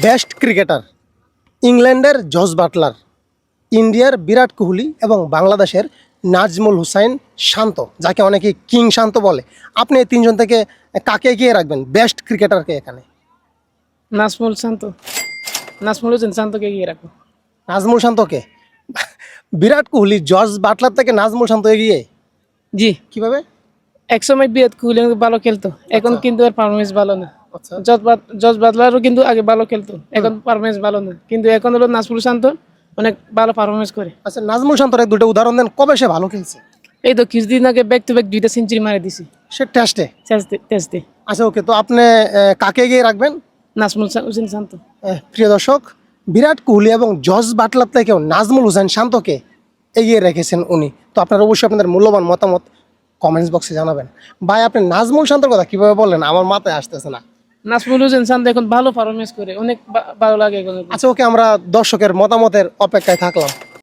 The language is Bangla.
বেস্ট ক্রিকেটার ইংল্যান্ডের জস বাটলার ইন্ডিয়ার বিরাট কোহলি এবং বাংলাদেশের নাজমুল হুসাইন শান্ত যাকে অনেকে কিং শান্ত বলে। আপনি এই তিনজন থেকে কাকে এগিয়ে রাখবেন বেস্ট ক্রিকেটারকে এখানে? নাজমুল শান্ত। নাজমুল হোসেন শান্তকে গিয়ে রাখো নাজমুল শান্তকে? বিরাট কোহলি জস বাটলার থেকে নাজমুল শান্ত এগিয়ে? জি। কীভাবে? এক সময় বিরাট কোহলি ভালো খেলতো এখন কিন্তু আর পারফরমেন্স ভালো না। আচ্ছা জজ বাদলারও কিন্তু আগে ভালো খেলতো। এখন পারফরমেন্স ভালো না কিন্তু এখন হলো নাজমুল শান্ত অনেক ভালো পারফরমেন্স করে। আচ্ছা নাজমুল শান্তর এক দুটো উদাহরণ দেন কবে সে ভালো খেলছে? এই তো কিছুদিন আগে ব্যাক টু ব্যাক দুইটা সেঞ্চুরি মারে দিছি। সে টেস্টে টেস্টে টেস্টে আচ্ছা ওকে তো আপনি কাকে এগিয়ে রাখবেন? নাজমুল হোসেন শান্ত। প্রিয় দর্শক বিরাট কোহলি এবং জস বাটলার থেকেও নাজমুল হোসেন শান্তকে এগিয়ে রেখেছেন উনি। তো আপনারা অবশ্যই আপনাদের মূল্যবান মতামত কমেন্টস বক্সে জানাবেন। ভাই আপনি নাজমুল শান্তর কথা কীভাবে বললেন? আমার মাথায় আসতেছে না। নাজমুল হোসেন শান্ত এখন ভালো পারফরমেন্স করে, অনেক ভালো লাগে আচ্ছা ওকে আমরা দর্শকের মতামতের অপেক্ষায় থাকলাম।